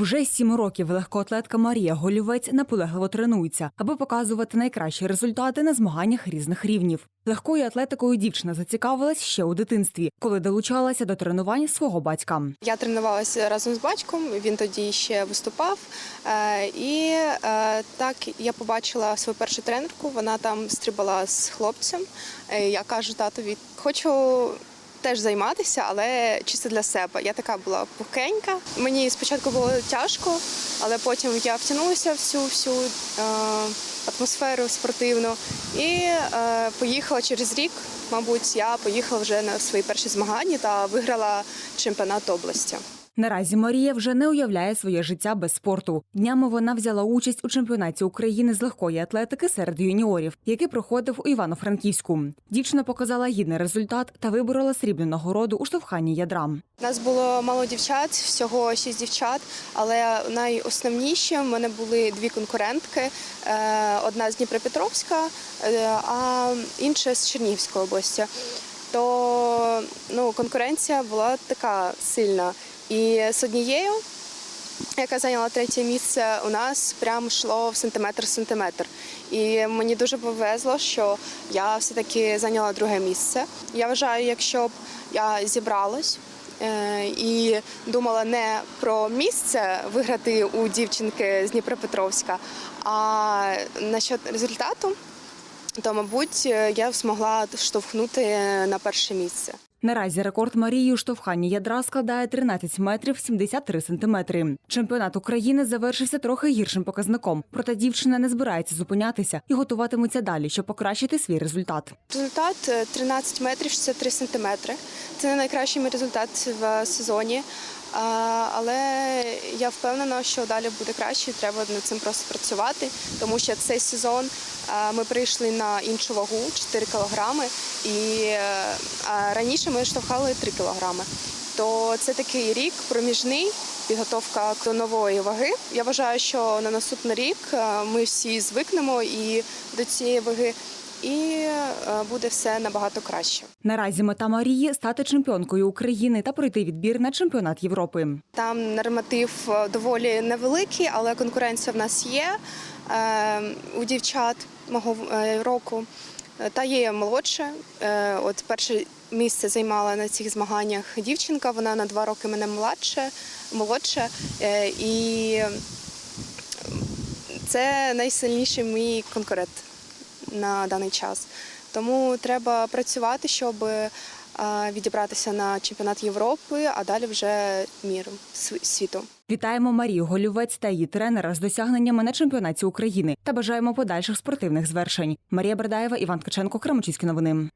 Вже сім років легкоатлетка Марія Голівець наполегливо тренується, аби показувати найкращі результати на змаганнях різних рівнів. Легкою атлетикою дівчина зацікавилась ще у дитинстві, коли долучалася до тренувань свого батька. Я тренувалася разом з батьком. Він тоді ще виступав. Е, І е, так я побачила свою першу тренерку. Вона там стрибала з хлопцем. Е, Я кажу татові, хочу. Теж займатися, але чисто для себе. Я така була пухенька. Мені спочатку було тяжко, але потім я втягнулася всю всю е, атмосферу спортивну і е, поїхала через рік. Мабуть, я поїхала вже на свої перші змагання та виграла чемпіонат області. Наразі Марія вже не уявляє своє життя без спорту. Днями вона взяла участь у чемпіонаті України з легкої атлетики серед юніорів, який проходив у Івано-Франківську. Дівчина показала гідний результат та виборола срібну нагороду у штовханні ядра. Нас було мало дівчат, всього шість дівчат, але найосновніші в мене були дві конкурентки: Е, одна з Дніпропетровська, е, а інша з Чернігівської області. То ну, конкуренція була така сильна. І з однією, яка зайняла третє місце, у нас прямо йшло в сантиметр в сантиметр. І мені дуже повезло, що я все-таки зайняла друге місце. Я вважаю, якщо б я зібралась е, і думала не про місце виграти у дівчинки з Дніпропетровська, а насчет результату, то, мабуть, я б змогла штовхнути на перше місце. Наразі рекорд Марії у штовханні ядра складає 13 метрів 73 сантиметри. Чемпіонат України завершився трохи гіршим показником, проте дівчина не збирається зупинятися і готуватиметься далі, щоб покращити свій результат. Результат е, 13 метрів 63 сантиметри. Це не найкращий результат в сезоні. Але я впевнена, що далі буде краще. Треба над цим просто працювати, тому що цей сезон ми прийшли на іншу вагу 4 кілограми, і раніше ми штовхали 3 кілограми. То це такий рік проміжний, підготовка до нової ваги. Я вважаю, що на наступний рік ми всі звикнемо і до цієї ваги, і е, буде все набагато краще. Наразі мета Марії стати чемпіонкою України та пройти відбір на чемпіонат Європи. Там норматив е, доволі невеликий, але конкуренція в нас є е, у дівчат мого року. Та є молодше. От перше місце займала на цих змаганнях дівчинка. Вона на два роки мене младше, молодше. Е, І це найсильніший мій конкурент на даний час. Тому треба працювати, щоб е, відібратися на чемпіонат Європи, а далі вже міру світу. Вітаємо Марію Голювець та її тренера з досягненнями на чемпіонаті України та бажаємо подальших спортивних звершень. Марія Бердаєва, Іван Ткаченко, Крамочиські новини.